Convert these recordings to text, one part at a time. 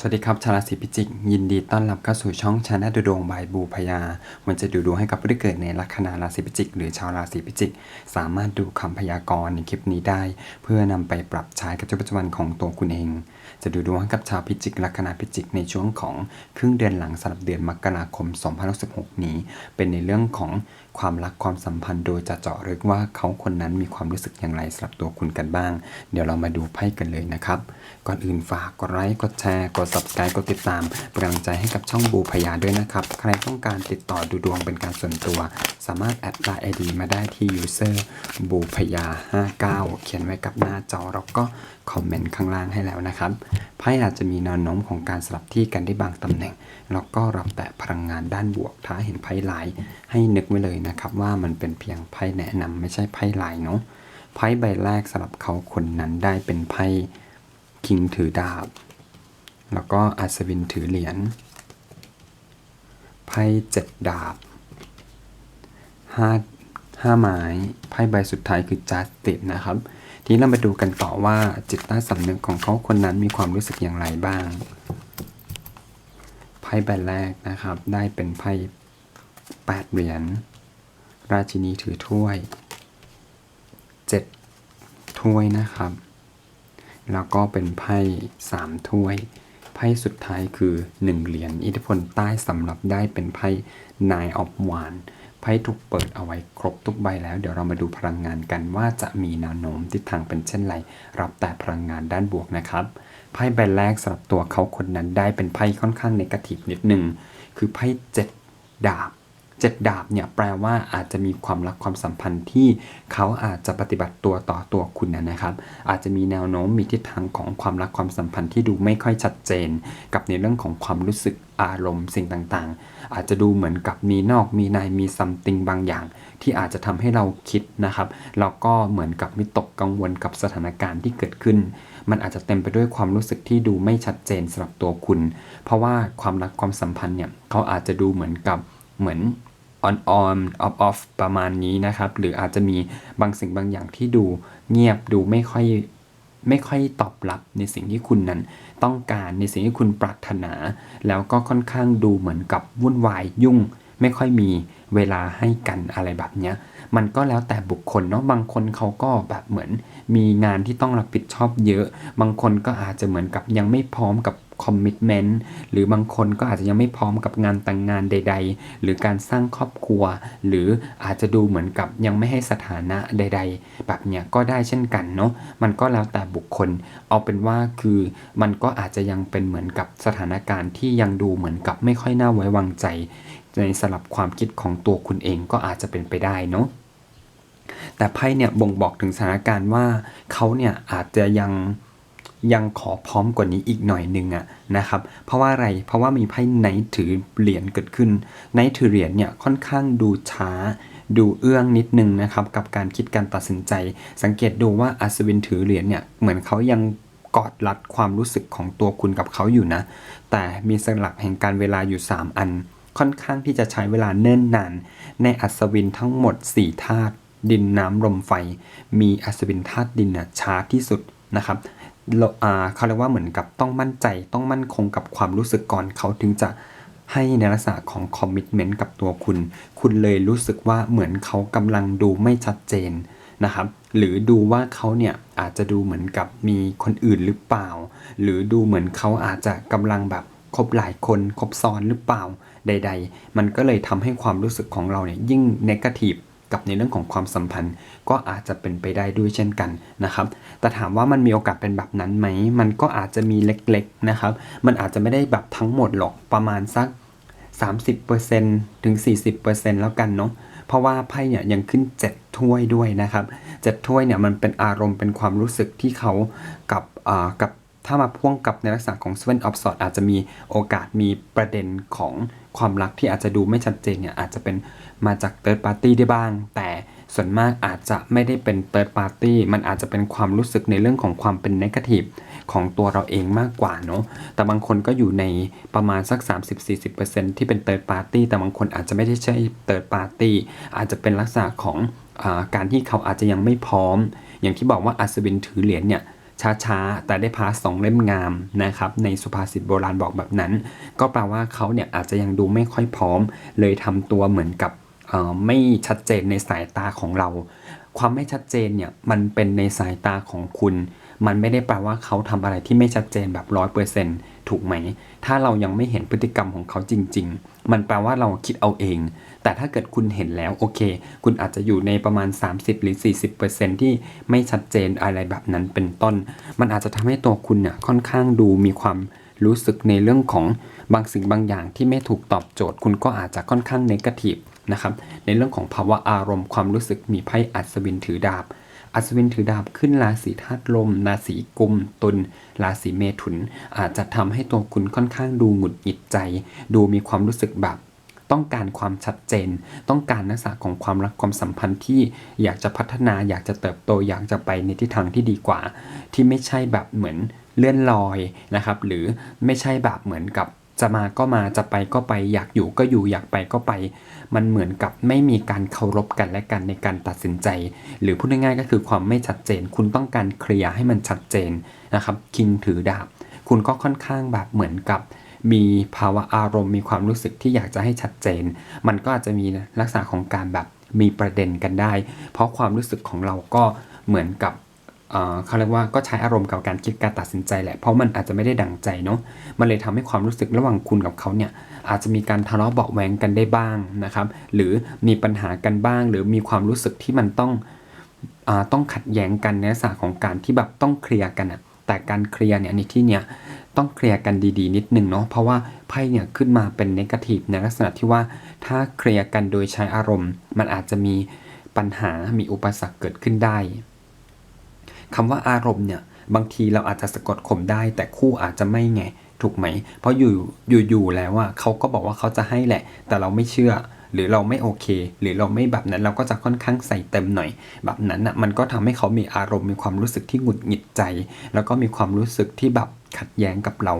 สวัสดีครับชาวราศีพิจิก ยินดีต้อนรับเข้าสู่ช่องชาแนลดูดวงบายบูพยามันจะดูดวงให้กับผู้ที่เกิดในลัคนาราศีพิจิก หรือชาวราศีพิจิก สามารถดูคำพยากรณ์ในคลิปนี้ได้ เพื่อนำไปปรับใช้กับชีวิตประจำวันของตัวคุณเอง จะดูดวงให้กับชาวพิจิกลัคนาพิจิกในช่วงของครึ่งเดือนหลังสำหรับเดือนมกราคม2016นี้ เป็นในเรื่องของ ความรักความสัมพันธ์โดยจะเจาะลึกว่าเขาคนนั้นมีความรู้สึกอย่างไรสำหรับตัวคุณกันบ้าง เดี๋ยวเรามาดูไพ่กันเลยนะครับ ก่อนอื่นฝากกดไลค์กดแชร์กด subscribe กดติดตามเป็นกำลังใจให้กับช่องบูพยาด้วยนะครับ ใครต้องการติดต่อดูดวงเป็นการส่วนตัว สามารถแอดไลน์ไอดีมาได้ที่ user บูพยา59เขียนไว้กับหน้าจอแล้วก็คอมเมนต์ข้างล่างให้แล้วนะครับไพ่อาจจะมีแนวโน้มของการสลับที่กันได้บางตำแหน่ง แล้วก็รับแต่พลังงานด้านบวก ถ้าเห็นไพ่ลาย ให้นึกไว้เลยนะครับ ว่ามันเป็นเพียงไพ่แนะนำไม่ใช่ไพ่ลายเนาะไพ่ใบแรกสำหรับเขาคนนั้นได้เป็นไพ่คิงถือดาบ แล้วก็อัศวินถือเหรียญไพ่เจ็ดดาบห้าห้าไม้ไพ่ใบสุดท้ายคือจัสติสนะครับ ทีนี้เรามาดูกันต่อว่าจิตใต้สำนึกของเขาคนนั้นมีความรู้สึกอย่างไรบ้าง ไพ่ใบแรกนะครับ ได้เป็นไพ่แปดเหรียญ ราชินีถือถ้วยเจ็ดถ้วยนะครับ แล้วก็เป็นไพ่สามถ้วย ไพ่สุดท้ายคือ1เหรียญ อิทธิพลใต้สำหรับได้เป็นไพ่ Nine of Wands ไพ่ถูกเปิดเอาไว้ครบทุกใบแล้ว เดี๋ยวเรามาดูพลังงานกันว่าจะมีแนวโน้มทิศทางเป็นเช่นไร รับแต่พลังงานด้านบวกนะครับไพ่ใบแรกสำหรับตัวเขาคนนั้นได้เป็นไพ่ค่อนข้างในกาทีฟนิดหนึ่งคือไพ่เจ็ดดาบ เจ็ดดาบเนี่ยแปลว่าอาจจะมีความรักความสัมพันธ์ที่เขาอาจจะปฏิบัติตัวต่อตัวคุณนะครับ อาจจะมีแนวโน้มมีทิศทางของความรักความสัมพันธ์ที่ดูไม่ค่อยชัดเจน กับในเรื่องของความรู้สึกอารมณ์สิ่งต่างๆ อาจจะดูเหมือนกับมีนอกมีในมีซัมติงบางอย่าง ที่อาจจะทำให้เราคิดนะครับแล้วก็เหมือนกับวิตกกังวลกับสถานการณ์ที่เกิดขึ้น มันอาจจะเต็มไปด้วยความรู้สึกที่ดูไม่ชัดเจนสำหรับตัวคุณ เพราะว่าความรักความสัมพันธ์เนี่ยเขาอาจจะดูเหมือนกับ เหมือน on on off off ประมาณนี้นะครับ หรืออาจจะมีบางสิ่งบางอย่างที่ดูเงียบดูไม่ค่อยไม่ค่อยตอบรับในสิ่งที่คุณนั้นต้องการในสิ่งที่คุณปรารถนา แล้วก็ค่อนข้างดูเหมือนกับวุ่นวายยุ่ง ไม่ค่อยมีเวลาให้กันอะไรแบบเนี้ยมันก็แล้วแต่บุคคลเนาะบางคนเขาก็แบบเหมือน มีงานที่ต้องรับผิดชอบเยอะ บางคนก็อาจจะเหมือนกับยังไม่พร้อมกับ คอมมิชเมนต์หรือบางคนก็อาจจะยังไม่พร้อมกับงานแต่งงานใด ๆ หรือการสร้างครอบครัว หรืออาจจะดูเหมือนกับยังไม่ให้สถานะใด ๆ แบบเนี้ยก็ได้เช่นกันเนาะมันก็แล้วแต่บุคคล เอาเป็นว่าคือมันก็อาจจะยังเป็นเหมือนกับสถานการณ์ที่ยังดูเหมือนกับไม่ค่อยน่าไว้วางใจ ในสลับความคิดของตัวคุณเองก็อาจจะเป็นไปได้เนาะแต่ไพ่เนี่ยบ่งบอกถึงสถานการณ์ว่าเขาเนี่ยอาจจะยัง ยังขอพร้อมกว่านี้อีกหน่อยหนึ่งอะนะครับ เพราะว่าอะไร เพราะว่ามีไพ่ไนท์ถือเหรียญเกิดขึ้นไนท์ถือเหรียญเนี่ยค่อนข้างดูช้า ดูเอื้องนิดนึงนะครับกับการคิดการตัดสินใจ สังเกตดูว่าอัศวินถือเหรียญเนี่ยเหมือนเขายังกอดรัดความรู้สึกของตัวคุณกับเขาอยู่นะ แต่มีสลักแห่งการเวลาอยู่ 3 อัน ค่อนข้างที่จะใช้เวลาเนิ่นนาน ในอัศวินทั้งหมด 4 ธาตุดินน้ำลมไฟ มีอัศวินธาตุดินน่ะช้าที่สุดนะครับ เาเขาเรียกว่าเหมือนกับต้องมั่นใจต้องมั่นคงกับความรู้สึกก่อนเขาถึงจะให้ในลักษณะของคอมมิชเมนต์กับตัวคุณ คุณเลยรู้สึกว่าเหมือนเขากำลังดูไม่ชัดเจนนะครับหรือดูว่าเขาเนี่ยอาจจะดูเหมือนกับมีคนอื่นหรือเปล่า หรือดูเหมือนเขาอาจจะกำลังแบบคบหลายคนคบซ้อนหรือเปล่าใด ๆ มันก็เลยทำให้ความรู้สึกของเราเนี่ยยิ่งเนกาทีฟ กับในเรื่องของความสัมพันธ์ ก็อาจจะเป็นไปได้ด้วยเช่นกันนะครับแต่ถามว่ามันมีโอกาสเป็นแบบนั้นไหม มันก็อาจจะมีเล็กๆนะครับ มันอาจจะไม่ได้แบบทั้งหมดหรอกประมาณสัก 30%ถึง 40%แล้วกันเนาะเพราะว่าไพ่เนี่ยยังขึ้น 7 ถ้วยด้วยนะครับ 7 ถ้วยเนี่ยมันเป็นอารมณ์เป็นความรู้สึกที่เขากับอ่ากับ ถ้ามาพ่วงกับในลักษณะของ Seven of Swords อาจจะมีโอกาสมีประเด็นของความรักที่อาจจะดูไม่ชัดเจนเนี่ยอาจจะเป็นมาจาก Third Party ได้บ้าง แต่ส่วนมากอาจจะไม่ได้เป็น Third Party มันอาจจะเป็นความรู้สึกในเรื่องของความเป็น Negative ของตัวเราเองมากกว่าเนาะ แต่บางคนก็อยู่ในประมาณสัก 30-40%ที่เป็น Third Party แต่บางคนอาจจะไม่ได้ใช่ Third Party อาจจะเป็นลักษณะของอการที่เขาอาจจะยังไม่พร้อม อย่างที่บอกว่าอัศวินถือเหรียญเนี่ย ช้าๆ แต่ได้พาสองเล่มงามนะครับในสุภาษิตโบราณบอกแบบนั้น ก็แปลว่าเขาเนี่ยอาจจะยังดูไม่ค่อยพร้อม เลยทำตัวเหมือนกับไม่ชัดเจนในสายตาของเรา ความไม่ชัดเจนเนี่ยมันเป็นในสายตาของคุณ มันไม่ได้แปลว่าเขาทำอะไรที่ไม่ชัดเจนแบบร้อยเปอร์เซ็นถูกไหม ถ้าเรายังไม่เห็นพฤติกรรมของเขาจริง ๆ มันแปลว่าเราคิดเอาเอง แต่ถ้าเกิดคุณเห็นแล้วโอเค คุณอาจจะอยู่ในประมาณ 30 หรือ 40%ที่ไม่ชัดเจนอะไรแบบนั้นเป็นต้น มันอาจจะทำให้ตัวคุณเนี่ยค่อนข้างดูมีความรู้สึกในเรื่องของบางสิ่งบางอย่างที่ไม่ถูกตอบโจทย์ คุณก็อาจจะค่อนข้างเนกาทีฟนะครับในเรื่องของภาวะอารมณ์ความรู้สึกมีไพ่อัศวินถือดาบ อัศวินถือดาบขึ้นราศีธาตุลม ราศีกุม ตุลราศีเมถุน อาจจะทำให้ตัวคุณค่อนข้างดูหงุดหงิดใจ ดูมีความรู้สึกแบบ ต้องการความชัดเจน ต้องการลักษณะของความรักความสัมพันธ์ที่อยากจะพัฒนาอยากจะเติบโตอยากจะไปในทิศทางที่ดีกว่า ที่ไม่ใช่แบบเหมือนเลื่อนลอยนะครับ หรือไม่ใช่แบบเหมือนกับจะมาก็มาจะไปก็ไปอยากอยู่ก็อยู่อยากไปก็ไป มันเหมือนกับไม่มีการเคารพกันและกันในการตัดสินใจ หรือพูดง่ายๆก็คือความไม่ชัดเจน คุณต้องการเคลียร์ให้มันชัดเจนนะครับคิงถือดาบ คุณก็ค่อนข้างแบบเหมือนกับ มีภาวะอารมณ์มีความรู้สึกที่อยากจะให้ชัดเจน มันก็อาจจะมีลักษณะของการแบบมีประเด็นกันได้ เพราะความรู้สึกของเราก็เหมือนกับเขาเรียกว่าก็ใช้อารมณ์กับการคิดการตัดสินใจแหละ เพราะมันอาจจะไม่ได้ดังใจเนาะ มันเลยทำให้ความรู้สึกระหว่างคุณกับเขาเนี่ยอาจจะมีการทะเลาะเบาะแวงกันได้บ้างนะครับ หรือมีปัญหากันบ้าง หรือมีความรู้สึกที่มันต้องอต้องขัดแย้งกันในลักษณะของการที่แบบต้องเคลียร์กันอะแต่การเคลียร์เนี่ยในที่เนี้ย ต้องเคลียร์กันดีๆ นิดนึงเนาะเพราะว่าไพ่เนี่ยขึ้นมาเป็นนกาทีฟในลักษณะที่ว่าถ้าเคลียร์กันโดยใช้อารมณ์ มันอาจจะมีปัญหามีอุปสรรคเกิดขึ้นได้คำว่าอารมณ์เนี่ยบางทีเราอาจจะสะกดข่มได้ แต่คู่อาจจะไม่ไงถูกไหม เพราะอยู่อยู่อยู่แล้วอะเขาก็บอกว่าเขาจะให้แหละ แต่เราไม่เชื่อ หรือเราไม่โอเค หรือเราไม่แบบนั้นเราก็จะค่อนข้างใส่เต็มหน่อย แบบนั้นอะมันก็ทำให้เขามีอารมณ์มีความรู้สึกที่หงุดหงิดใจ แล้วก็มีความรู้สึกที่แบบขัดแย้งกับเรา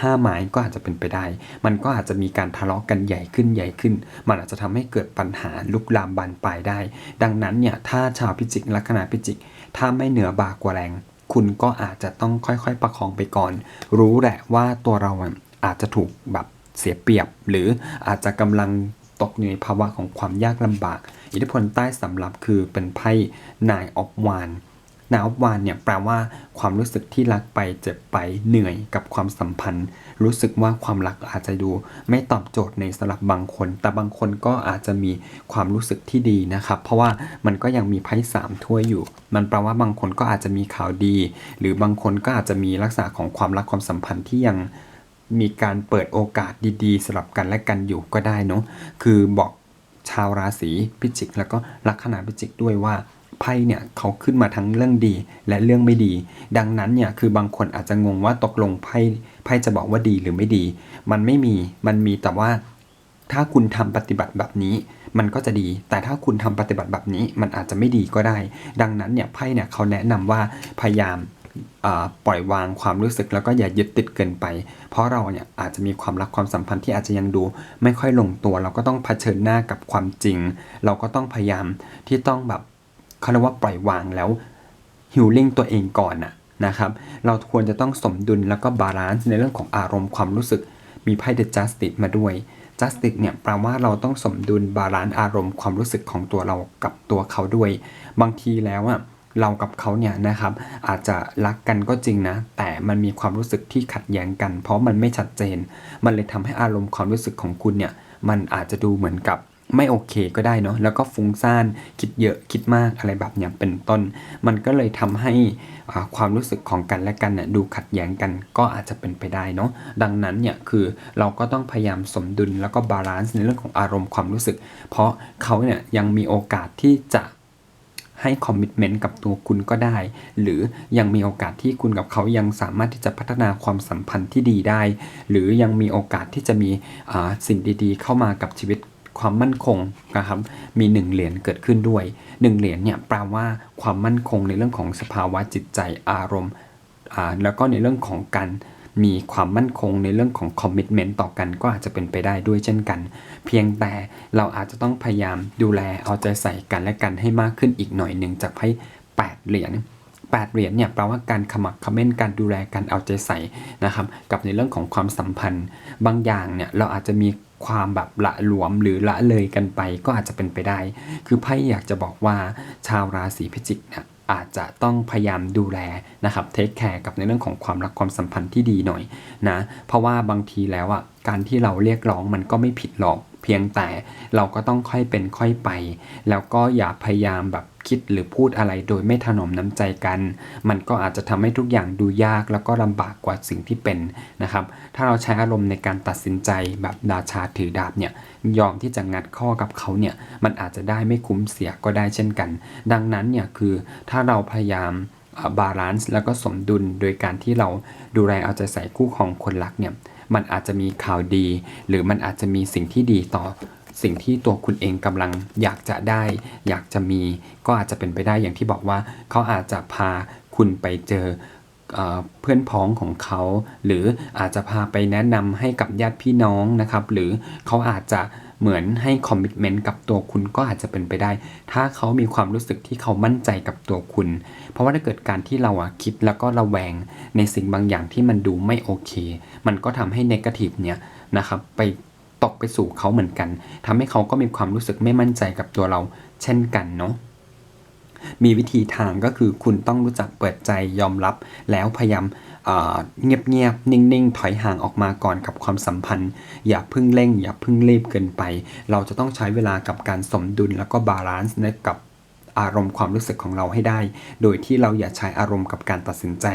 ห้าหมายก็อาจจะเป็นไปได้ มันก็อาจจะมีการทะเลาะกันใหญ่ขึ้นใหญ่ขึ้น มันอาจจะทำให้เกิดปัญหาลุกลามบานปลายได้ ดังนั้นเนี่ยถ้าชาวพิจิกลัคนาพิจิก ถ้าไม่เหนือบากว่าแรง คุณก็อาจจะต้องค่อยๆประคองไปก่อน รู้แหละว่าตัวเราอะอาจจะถูกแบบเสียเปรียบ หรืออาจจะกำลัง ตกอยู่ในภาวะของความยากลำบาก อิทธิพลใต้สำรับคือเป็นไพ่นายออฟวานนายออฟวานเนี่ยแปลว่าความรู้สึกที่รักไปเจ็บไปเหนื่อยกับความสัมพันธ์ รู้สึกว่าความรักอาจจะดู ไม่ตอบโจทย์ในสำหรับบางคน แต่บางคนก็อาจจะมีความรู้สึกที่ดีนะครับ เพราะว่ามันก็ยังมีไพ่สามถ้วยอยู่ มันแปลว่าบางคนก็อาจจะมีข่าวดี หรือบางคนก็อาจจะมีลักษณะของความรักความสัมพันธ์ที่ยัง มีการเปิดโอกาสดีๆสำหรับกันและกันอยู่ก็ได้เนาะคือบอกชาวราศีพิจิก แล้วก็ลัคนาพิจิกด้วยว่าไพ่เนี่ยเขาขึ้นมาทั้งเรื่องดีและเรื่องไม่ดี ดังนั้นเนี่ยคือบางคนอาจจะงงว่าตกลงไพ่ไพ่จะบอกว่าดีหรือไม่ดี มันไม่มีมันมีแต่ว่า ถ้าคุณทำปฏิบัติแบบนี้ มันก็จะดี แต่ถ้าคุณทำปฏิบัติแบบนี้มันอาจจะไม่ดีก็ได้ ดังนั้นเนี่ยไพ่เนี่ยเขาแนะนำว่าพยายาม ปล่อยวางความรู้สึกแล้วก็อย่ายึดติดเกินไป เพราะเราเนี่ยอาจจะมีความรักความสัมพันธ์ที่อาจจะยังดู ไม่ค่อยลงตัว เราก็ต้องเผชิญหน้ากับความจริง เราก็ต้องพยายามที่ต้องแบบเขาเรียกว่าปล่อยวางแล้วฮิลลิ่งตัวเองก่อนนะนะครับ เราควรจะต้องสมดุลแล้วก็บาลานซ์ในเรื่องของอารมณ์ความรู้สึก มีไพ่เดอะจัสติ e มาด้วย justice เนี่ยแปลว่าเราต้องสมดุลบาลานซ์อารมณ์ความรู้สึกของตัวเรากับตัวเขาด้วย บางทีแล้วอะ เรากับเขาเนี่ยนะครับอาจจะรักกันก็จริงนะ แต่มันมีความรู้สึกที่ขัดแย้งกัน เพราะมันไม่ชัดเจน มันเลยทำให้อารมณ์ความรู้สึกของคุณเนี่ยมันอาจจะดูเหมือนกับไม่โอเคก็ได้เนาะแล้วก็ฟุ้งซ่านคิดเยอะคิดมากอะไรแบบเนี้ยเป็นต้น มันก็เลยทำให้ความรู้สึกของกันและกันเนี่ยดูขัดแย้งกันก็อาจจะเป็นไปได้เนาะดังนั้นเนี่ยคือเราก็ต้องพยายามสมดุลแล้วก็บาลานซ์ในเรื่องของอารมณ์ความรู้สึก เพราะเขาเนี่ยยังมีโอกาสที่จะ ให้คอมมิชเมนต์กับตัวคุณก็ได้ หรือยังมีโอกาสที่คุณกับเขายังสามารถที่จะพัฒนาความสัมพันธ์ที่ดีได้ หรือยังมีโอกาสที่จะมีสิ่งดีๆ เข้ามากับชีวิตความมั่นคงนะครับมีหนึ่งเหรียญเกิดขึ้นด้วยหนึ่งเหรียญเนี่ยแปลว่าความมั่นคงในเรื่องของสภาวะจิตใจอารมณ์แล้วก็ในเรื่องของการ มีความมั่นคงในเรื่องของคอมมิชเมนต์ต่อกันก็อาจจะเป็นไปได้ด้วยเช่นกัน เพียงแต่เราอาจจะต้องพยายามดูแลเอาใจใส่กันและกันให้มากขึ้นอีกหน่อยหนึ่งจากไพ่แปดเหรียญ8เหรียญเนี่ยแปลว่าการขมักเขม้นการดูแลการเอาใจใส่นะครับกับในเรื่องของความสัมพันธ์ บางอย่างเนี่ยเราอาจจะมีความแบบละหลวมหรือละเลยกันไปก็อาจจะเป็นไปได้ คือไพ่อยากจะบอกว่าชาวราศีพิจิกเนี่ย อาจจะต้องพยายามดูแลนะครับเทคแคร์กับในเรื่องของความรักความสัมพันธ์ที่ดีหน่อยนะเพราะว่าบางทีแล้วอะการที่เราเรียกร้องมันก็ไม่ผิดหรอก เพียงแต่เราก็ต้องค่อยเป็นค่อยไป แล้วก็อย่าพยายามแบบ คิดหรือพูดอะไรโดยไม่ถนอมน้ำใจกัน มันก็อาจจะทำให้ทุกอย่างดูยากแล้วก็ลำบากกว่าสิ่งที่เป็นนะครับ ถ้าเราใช้อารมณ์ในการตัดสินใจแบบดาชาถือดาบเนี่ยยอมที่จะงัดข้อกับเขาเนี่ยมันอาจจะได้ไม่คุ้มเสียก็ได้เช่นกัน ดังนั้นเนี่ยคือถ้าเราพยายามบาลานซ์แล้วก็สมดุลโดยการที่เราดูแลเอาใจใส่คู่ของคนรักเนี่ยมันอาจจะมีข่าวดี หรือมันอาจจะมีสิ่งที่ดีต่อ สิ่งที่ตัวคุณเองกำลังอยากจะได้ อยากจะมี ก็อาจจะเป็นไปได้อย่างที่บอกว่า เขาอาจจะพาคุณไปเจอเอเพื่อนพ้องของเขา หรืออาจจะพาไปแนะนำให้กับญาติพี่น้องนะครับ หรือเขาอาจจะเหมือนให้คอมมิชเมนต์กับตัวคุณก็อาจจะเป็นไปได้ ถ้าเขามีความรู้สึกที่เขามั่นใจกับตัวคุณ เพราะว่าถ้าเกิดการที่เราอะคิดแล้วก็ระแวงในสิ่งบางอย่างที่มันดูไม่โอเค มันก็ทำให้เนกาทีฟเนี่ยนะครับไป ตกไปสู่เขาเหมือนกันทำให้เขาก็มีความรู้สึกไม่มั่นใจกับตัวเรา เช่นกันเนาะมีวิธีทางก็คือคุณต้องรู้จักเปิดใจยอมรับ แล้วพยายามเงียบเงียบๆนิ่งๆ ถอยห่างออกมาก่อนกับความสัมพันธ์ อย่าพึ่งเร่ง อย่าพึ่งรีบเกินไป เราจะต้องใช้เวลากับการสมดุลแล้วก็บาลานซ์กับ อารมณ์ความรู้สึกของเราให้ได้ โดยที่เราอย่าใช้อารมณ์กับการตัดสินใจ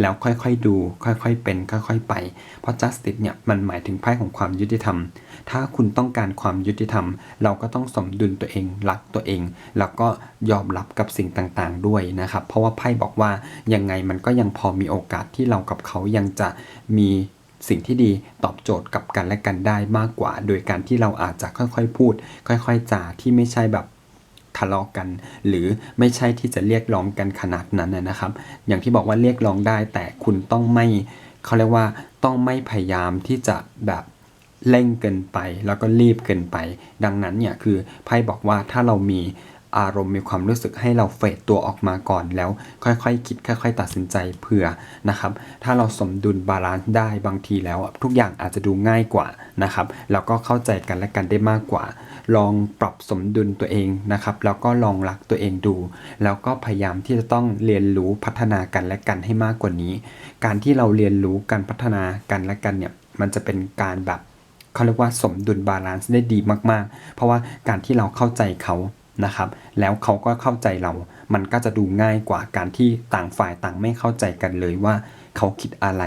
แล้วค่อยๆดู ค่อยๆเป็น ค่อยๆไป เพราะ justice เนี่ยมันหมายถึงไพ่ของความยุติธรรม ถ้าคุณต้องการความยุติธรรม เราก็ต้องสมดุลตัวเอง รักตัวเอง แล้วก็ยอมรับกับสิ่งต่างๆด้วยนะครับ เพราะว่าไพ่บอกว่ายังไงมันก็ยังพอมีโอกาสที่เรากับเขายังจะมีสิ่งที่ดีตอบโจทย์กับกันและกันได้มากกว่า โดยการที่เราอาจจะค่อยๆ พูด ค่อยๆจาที่ไม่ใช่แบบ ทะเลาะกัน หรือไม่ใช่ที่จะเรียกร้องกันขนาดนั้นนะนะครับ อย่างที่บอกว่าเรียกร้องได้ แต่คุณต้องไม่เขาเรียกว่าต้องไม่พยายามที่จะแบบเร่งเกินไป แล้วก็รีบเกินไป ดังนั้นเนี่ยคือไพ่บอกว่าถ้าเรามี อารมณ์มีความรู้สึกให้เราเฟดตัวออกมาก่อนแล้ว ค่อยๆคคิดค่อย ๆ ตัดสินใจเผื่อนะครับ ถ้าเราสมดุลบาลานซ์ได้บางทีแล้ว ทุกอย่างอาจจะดูง่ายกว่านะครับแล้วก็เข้าใจกันและกันได้มากกว่า ลองปรับสมดุลตัวเองนะครับ แล้วก็ลองรักตัวเองดู แล้วก็พยายามที่จะต้องเรียนรู้พัฒนากันและกันให้มากกว่านี้ การที่เราเรียนรู้การพัฒนากันและกันเนี่ยมันจะเป็นการแบบเขาเรียกว่าสมดุลบาลานซ์ได้ดีมากๆ เพราะว่าการที่เราเข้าใจเขา นะครับ แล้วเขาก็เข้าใจเรา มันก็จะดูง่ายกว่าการที่ต่างฝ่ายต่างไม่เข้าใจกันเลยว่า เขาคิดอะไร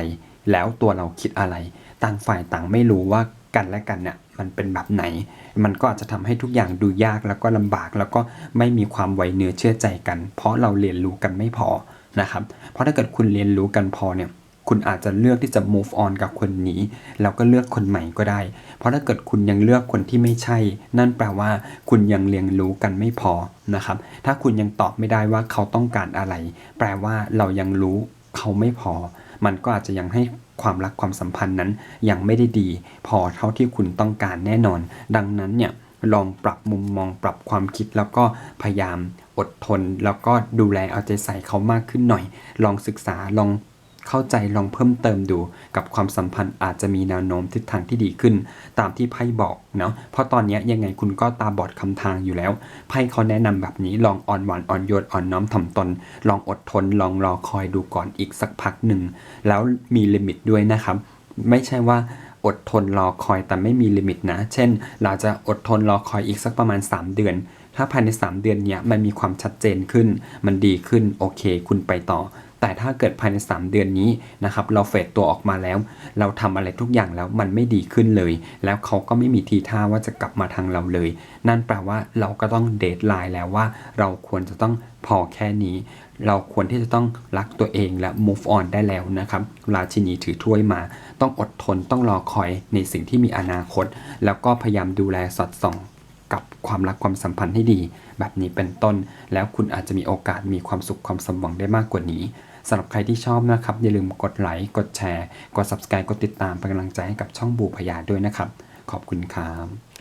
แล้วตัวเราคิดอะไร ต่างฝ่ายต่างไม่รู้ว่ากันและกันเนี่ยมันเป็นแบบไหน มันก็อาจจะทำให้ทุกอย่างดูยากแล้วก็ลำบาก แล้วก็ไม่มีความไวเนื้อเชื่อใจกัน เพราะเราเรียนรู้กันไม่พอนะครับ เพราะถ้าเกิดคุณเรียนรู้กันพอเนี่ย คุณอาจจะเลือกที่จะ move on กับคนนี้ แล้วก็เลือกคนใหม่ก็ได้ เพราะถ้าเกิดคุณยังเลือกคนที่ไม่ใช่ นั่นแปลว่า คุณยังเรียนรู้กันไม่พอนะครับ ถ้าคุณยังตอบไม่ได้ว่าเขาต้องการอะไร แปลว่าเรายังรู้เขาไม่พอ มันก็อาจจะยังให้ความรักความสัมพันธ์นั้นยังไม่ได้ดี พอเท่าที่คุณต้องการแน่นอน ดังนั้นเนี่ยลองปรับมุมมองปรับความคิดแล้วก็พยายามอดทน แล้วก็ดูแลเอาใจใส่เขามากขึ้นหน่อย ลองศึกษาลอง เข้าใจลองเพิ่มเติมดู กับความสัมพันธ์อาจจะมีแนวโน้มทิศทางที่ดีขึ้น ตามที่ไพ่บอกเนาะเพราะตอนนี้ยังไงคุณก็ตาบอดคำทางอยู่แล้วไพ่เขาแนะนำแบบนี้ลองอ่อนหวานอ่อนโยนอ่อนน้อมถ่อมตน ลองอดทน ลองรอคอยดูก่อนอีกสักพักหนึ่งแล้วมีลิมิตด้วยนะครับไม่ใช่ว่าอดทนรอคอยแต่ไม่มีลิมิตนะ เช่น เราจะอดทนรอคอยอีกสักประมาณ 3 เดือน ถ้าภายใน 3 เดือนเนี้ยมันมีความชัดเจนขึ้น มันดีขึ้น โอเค คุณไปต่อ แต่ถ้าเกิดภายใน 3 เดือนนี้นะครับเราเฟดตัวออกมาแล้ว เราทำอะไรทุกอย่างแล้วมันไม่ดีขึ้นเลย แล้วเขาก็ไม่มีทีท่าว่าจะกลับมาทางเราเลย นั่นแปลว่าเราก็ต้องเดทไลน์แล้วว่าเราควรจะต้องพอแค่นี้ เราควรที่จะต้องรักตัวเองและ move on ได้แล้วนะครับ ราชินีถือถ้วยมา ต้องอดทนต้องรอคอยในสิ่งที่มีอนาคต แล้วก็พยายามดูแลสอดส่อง ความรักความสัมพันธ์ให้ดี แบบนี้เป็นต้น แล้วคุณอาจจะมีโอกาสมีความสุขความสมหวังได้มากกว่านี้สำหรับใครที่ชอบนะครับ อย่าลืมกดไลค์กดแชร์ กด subscribe กดติดตามเป็นกำลังใจให้กับช่องบูพยาด้วยนะครับ ขอบคุณครับ